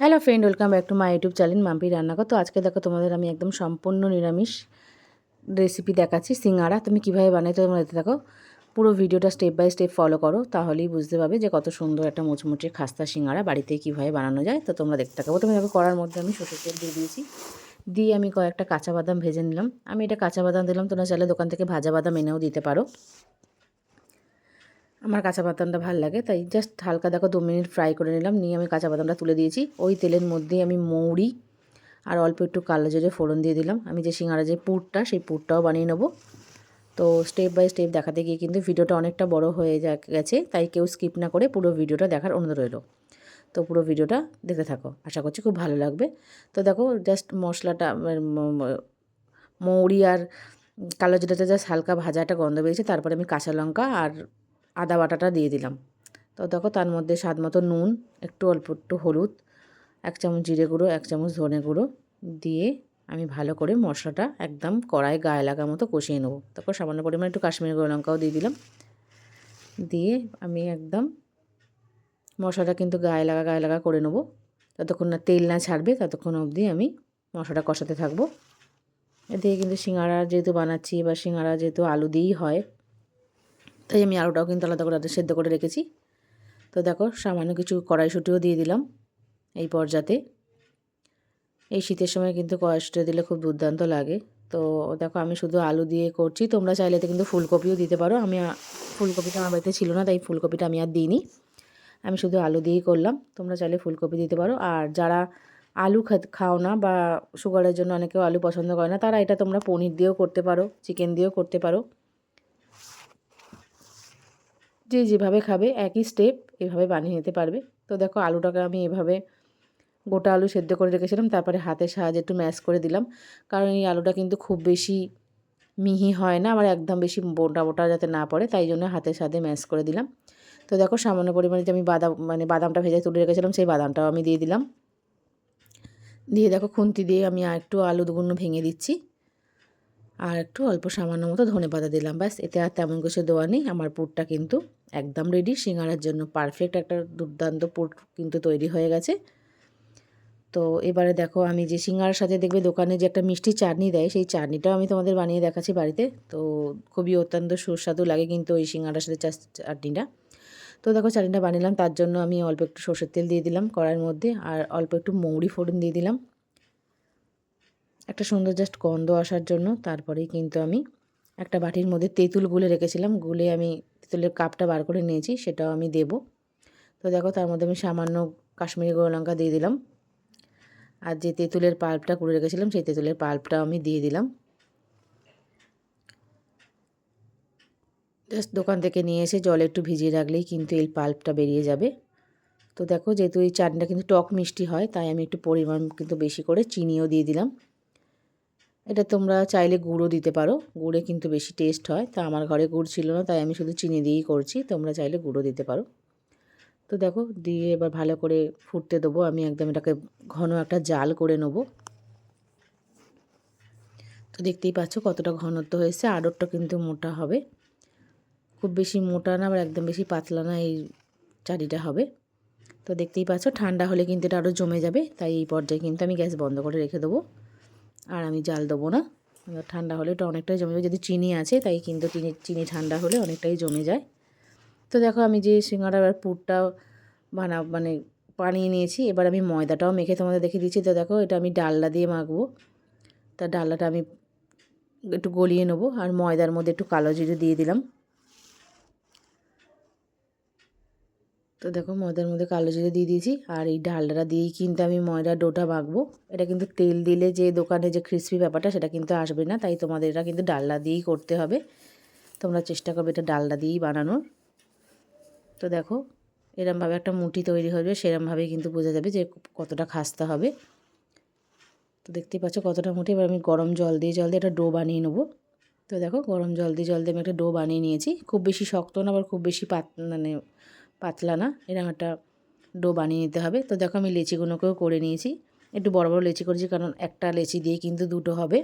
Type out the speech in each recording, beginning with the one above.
Hello friend welcome back to my YouTube channel Mampi Rannaghar তো আজকে দেখো তোমাদের আমি একদম সম্পূর্ণ নিরামিষ রেসিপি দেখাচ্ছি, সিঙ্গারা। তুমি কীভাবে বানাইতে তোমরা দেখতে থাকো পুরো ভিডিওটা স্টেপ বাই স্টেপ ফলো করো, তাহলেই বুঝতে পারবে যে কত সুন্দর একটা মুচমুচে খাস্তা সিঙ্গারা বাড়িতে কীভাবে বানানো যায়। তো তোমরা দেখতে থাকো। তুমি দেখো করার মধ্যে আমি সরষের তেল দিয়ে দিয়েছি। দিয়ে আমি কয়েকটা কাঁচা বাদাম ভেজে নিলাম। আমি এটা কাঁচা বাদাম দিলাম, তোমরা চাইলে দোকান থেকে ভাজা বাদাম এনেও দিতে পারো। আমার কাঁচা বাদামটা ভালো লাগে, তাই জাস্ট হালকা দেখো দু মিনিট ফ্রাই করে নিলাম, নিয়ে আমি কাঁচা বাদামটা তুলে দিয়েছি। ওই তেলের মধ্যেই আমি মৌরি আর অল্প একটু কালো জিরে ফোড়ন দিয়ে দিলাম। আমি যে সিঙ্গারা যে পুরটা, সেই পুরটাও বানিয়ে নেব। তো স্টেপ বাই স্টেপ দেখাতে গিয়ে কিন্তু ভিডিওটা অনেকটা বড় হয়ে গেছে, তাই কেউ স্কিপ না করে পুরো ভিডিওটা দেখার অনুরোধ রইল। তো পুরো ভিডিওটা দেখতে থাকো, আশা করছি খুব ভালো লাগবে। তো দেখো জাস্ট মশলাটা মৌরি আর কালো জিরাটা জাস্ট হালকা ভাজাটা গন্ধ বেরিয়েছে, তারপরে আমি কাঁচা লঙ্কা আর আদা বাটাটা দিয়ে দিলাম। তো দেখো তার মধ্যে স্বাদ মতো নুন, একটু অল্প একটু হলুদ, এক চামচ জিরে গুঁড়ো, এক চামচ ধনে গুঁড়ো দিয়ে আমি ভালো করে মশলাটা একদম কড়াই গায়ে লাগা মতো কষিয়ে নেব। তারপর সামান্য পরিমাণে একটু কাশ্মীরি গুঁড়ো লঙ্কাও দিয়ে দিলাম। দিয়ে আমি একদম মশলাটা কিন্তু গায়ে লাগা গায়ে লাগা করে নেব। ততক্ষণ না তেল না ছাড়বে ততক্ষণ অবধি আমি মশলাটা কষাতে থাকব। এদিকে কিন্তু সিঙ্গারা যেহেতু বানাচ্ছি বা সিঙ্গারা যেহেতু আলু দিয়েই হয় তাই আমি আলুটাও কিন্তু আলাদা করে সেদ্ধ করে রেখেছি। তো দেখো, সামান্য কিছু কড়াইশুটিও দিয়ে দিলাম এই পর্যাতে। এই শীতের সময় কিন্তু কড়াইশুটি দিলে খুব দুর্দান্ত লাগে। তো দেখো, আমি শুধু আলু দিয়ে করছি। তোমরা চাইলে তো কিন্তু ফুলকপিও দিতে পারো। আমি ফুলকপিটা আমার বাড়িতে ছিল না, তাই ফুলকপিটা আমি আর দিইনি। আমি শুধু আলু দিয়েই করলাম। তোমরা চাইলে ফুলকপি দিতে পারো। আর যারা আলু খাও না বা সুগারের জন্য অনেকেও আলু পছন্দ করে না, তারা এটা তোমরা পনির দিয়েও করতে পারো, চিকেন দিয়েও করতে পারো। যে যেভাবে খাবে, একই স্টেপ এভাবে বানিয়ে নিতে পারবে। তো দেখো আলুটাকে আমি এভাবে গোটা আলু সেদ্ধ করে রেখেছিলাম, তারপরে হাতের সাহায্যে একটু ম্যাশ করে দিলাম। কারণ এই আলুটা কিন্তু খুব বেশি মিহি হয় না, আবার একদম বেশি বোটা বোটা যাতে না পড়ে, তাই জন্য হাতের সাথে ম্যাশ করে দিলাম। তো দেখো সামান্য পরিমাণে যে আমি বাদাম মানে বাদামটা ভেজে তুলে রেখেছিলাম, সেই বাদামটাও আমি দিয়ে দিলাম। দিয়ে দেখো খুন্তি দিয়ে আমি আর একটু আলু দুগুলো ভেঙে দিচ্ছি। আর একটু অল্প সামান্য মতো ধনে পাতা দিলাম। ব্যাস, এতে আর তেমন কিছু দেওয়া নেই। আমার পুরটা কিন্তু একদম রেডি সিঙ্গারার জন্য পারফেক্ট একটা দুর্দান্ত পুর কিন্তু তৈরি হয়ে গেছে। তো এবারে দেখো, আমি যে সিঙ্গারার সাথে দেখবে দোকানে যে একটা মিষ্টি চাটনি দেয়, সেই চাটনিটাও আমি তোমাদের বানিয়ে দেখাচ্ছি বাড়িতে। তো খুবই অত্যন্ত সুস্বাদু লাগে কিন্তু ওই সিঙ্গারার সাথে চাটনিটা। তো দেখো, চাটনিটা বানিলাম। তার জন্য আমি অল্প একটু সর্ষের তেল দিয়ে দিলাম কড়াইয়ের মধ্যে। আর অল্প একটু মৌরি ফোড়ন দিয়ে দিলাম। একটা সুন্দর জাস্ট গন্ধ আসার জন্য তারপরেই কিন্তু আমি একটা বাটির মধ্যে তেঁতুল গুলে রেখেছিলাম। গুলে আমি তেঁতুলের কাপটা বার করে নিয়েছি, সেটাও আমি দেব। তো দেখো, তার মধ্যে আমি সামান্য কাশ্মীরি গুঁড়ো লঙ্কা দিয়ে দিলাম। আর যে তেঁতুলের পাল্পটা করে রেখেছিলাম, সেই তেঁতুলের পাল্পটাও আমি দিয়ে দিলাম। জাস্ট দোকান থেকে নিয়ে এসে জলে একটু ভিজিয়ে রাখলেই কিন্তু এই পাল্পটা বেরিয়ে যাবে। তো দেখো, যেহেতু এই চাটনিটা কিন্তু টক মিষ্টি হয়, তাই আমি একটু পরিমাণ কিন্তু বেশি করে চিনিও দিয়ে দিলাম। এটা তোমরা চাইলে গুঁড়ো দিতে পারো। গুড়ে কিন্তু বেশি টেস্ট হয়। তা আমার ঘরে গুড় ছিল না, তাই আমি শুধু চিনি দিয়েই করছি। তোমরা চাইলে গুঁড়ো দিতে পারো। তো দেখো, দিয়ে এবার ভালো করে ফুটতে দেবো। আমি একদম এটাকে ঘন একটা জাল করে নেব। তো দেখতেই পাচ্ছ কতটা ঘনত্ব হয়েছে। আড়তটা কিন্তু মোটা হবে। খুব বেশি মোটা না, আবার একদম বেশি পাতলা না এই চারিটা হবে। তো দেখতেই পাচ্ছ, ঠান্ডা হলে কিন্তু এটা আরও জমে যাবে। তাই এই পর্যায়ে কিন্তু আমি গ্যাস বন্ধ করে রেখে দেবো। আর আমি জাল দেবো না। এবার ঠান্ডা হলে এটা অনেকটাই জমে যাবে। যদি চিনি আছে, তাই কিন্তু চিনি চিনি ঠান্ডা হলে অনেকটাই জমে যায়। তো দেখো, আমি যে সিঙ্গাড়ার পুরটা বানা মানে পানিয়ে নিয়েছি, এবার আমি ময়দাটাও মেখে তোমাদের দেখে দিচ্ছি। তো দেখো, এটা আমি ডালনা দিয়ে মাখবো। তা ডালনাটা আমি একটু গলিয়ে নেব। আর ময়দার মধ্যে একটু কালো জিরে দিয়ে দিলাম। তো দেখো ময়দার মধ্যে কালো জিরে দিয়ে দিয়েছি, আর এই ডালটা দিয়েই কিন্তু আমি ময়দা ডোটা মাখবো এটা কিন্তু তেল দিলে যে দোকানে যে ক্রিসপি ব্যাপারটা সেটা কিন্তু আসবে না, তাই তোমাদের এটা কিন্তু ডালনা দিয়েই করতে হবে। তোমরা চেষ্টা করবে এটা ডালনা দিয়েই বানানোর। তো দেখো, এরমভাবে একটা মুটি তৈরি হবে, সেরমভাবেই কিন্তু বোঝা যাবে যে কতটা খাস্তা হবে। তো দেখতেই পাচ্ছ কতটা মুটি এবার আমি গরম জল দিয়ে জল দিয়ে একটা ডো বানিয়ে নেব। তো দেখো গরম জল দিয়ে জল দিয়ে আমি একটা ডো বানিয়ে নিয়েছি। খুব বেশি শক্ত না, আবার খুব বেশি পাত মানে পাতলা না, এরকম একটা ডো বানিয়ে নিতে হবে। তো দেখো আমি লেচিগুলোকেও করে নিয়েছি। একটু বড় বড় লেচি করেছি, কারণ একটা লেচি দিয়ে কিন্তু দুটো হবে।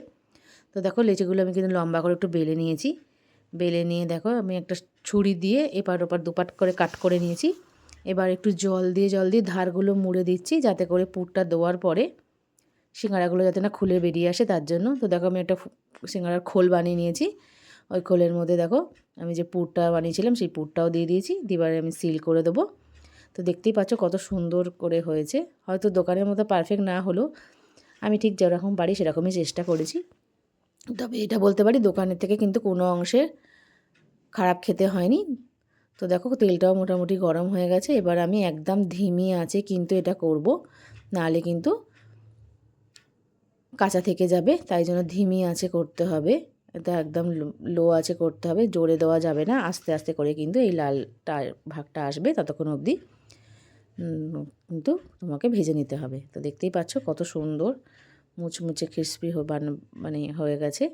তো দেখো লেচিগুলো আমি কিন্তু লম্বা করে একটু বেলে নিয়েছি। বেলে নিয়ে দেখো আমি একটা ছুরি দিয়ে এপার ওপার দুপাট করে কাট করে নিয়েছি। এবার একটু জল দিয়ে জল দিয়ে ধারগুলো মুড়ে দিচ্ছি, যাতে করে পুরটা দেওয়ার পরে সিঙ্গারাগুলো যাতে না খুলে বেরিয়ে আসে, তার জন্য। তো দেখো আমি একটা সিঙ্গারার খোল বানিয়ে নিয়েছি। ওই খোলের মধ্যে দেখো আমি যে পুরটা বানিয়েছিলাম, সেই পুরটাও দিয়ে দিয়েছি। দিবারে আমি সিল করে দেবো। তো দেখতেই পাচ্ছ কত সুন্দর করে হয়েছে। হয়তো দোকানের মতো পারফেক্ট না হলেও আমি ঠিক যেরকম পারি সেরকমই চেষ্টা করেছি। তবে এটা বলতে পারি, দোকানের থেকে কিন্তু কোনো অংশে খারাপ খেতে হয়নি। তো দেখো তেলটাও মোটামুটি গরম হয়ে গেছে। এবার আমি একদম ধিমি আছে কিন্তু এটা করব। নাহলে কিন্তু কাঁচা থেকে যাবে, তাই জন্য ধিমি আছে করতে হবে। এটা একদম লো আছে করতে হবে, জোরে দেওয়া যাবে না, আস্তে আস্তে করে কিন্তু এই লালটা ভাগটা আসবে ততক্ষণ অবধি। কিন্তু তোমাকে ভেজে নিতে হবে। তো দেখতেই পাচ্ছ কত সুন্দর মুচমুচে ক্রিসপি মানে হয়ে গেছে।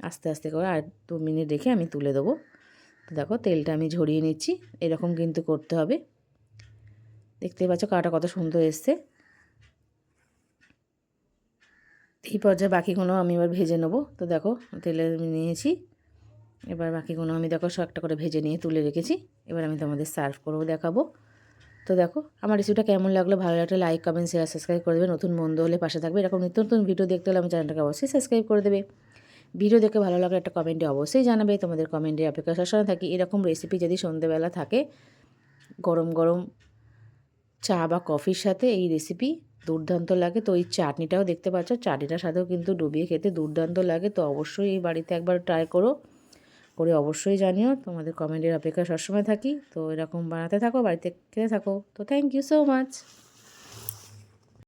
আস্তে আস্তে করে আর দু মিনিট রেখে আমি তুলে দেবো। তো দেখো তেলটা আমি ঝরিয়ে নিচ্ছি, এরকম কিন্তু করতে হবে। দেখতেই পাচ্ছ কাটা কত সুন্দর এসছে। এই পর্যায়ে বাকিগুলো আমি এবার ভেজে নেব। তো দেখো, তেলে আমি নিয়েছি। এবার বাকিগুলো আমি দেখো সব একটা করে ভেজে নিয়ে তুলে রেখেছি। এবার আমি তোমাদের সার্ভ করব দেখাবো। তো দেখো, আমার রেসিপিটা কেমন লাগল, ভালো লাগলে লাইক কমেন্ট শেয়ার সাবস্ক্রাইব করে দেবে। নতুন বন্ধু হলে পাশে থাকবে। এরকম নিত্য নতুন ভিডিও দেখতে হলে আমার চ্যানেলটাকে অবশ্যই সাবস্ক্রাইব করে দেবে। ভিডিও দেখে ভালো লাগলে একটা কমেন্টে অবশ্যই জানাবে। তোমাদের কমেন্টে অপেক্ষা সবসময় থাকি। এরকম রেসিপি যদি সন্ধেবেলা থাকে, গরম গরম চা বা কফির সাথে এই রেসিপি দুর্দান্ত লাগে। তো এই চাটনিটাও দেখতে পাচ্ছ, চাটনিটার সাথেও কিন্তু ডুবিয়ে খেতে দুর্দান্ত লাগে। তো অবশ্যই এই বাড়িতে একবার ট্রাই করো। করে অবশ্যই জানিও, তোমাদের কমেন্টের অপেক্ষা সবসময় থাকি। তো এরকম বানাতে থাকো, বাড়িতে খেতে থাকো। তো থ্যাংক ইউ সো মাচ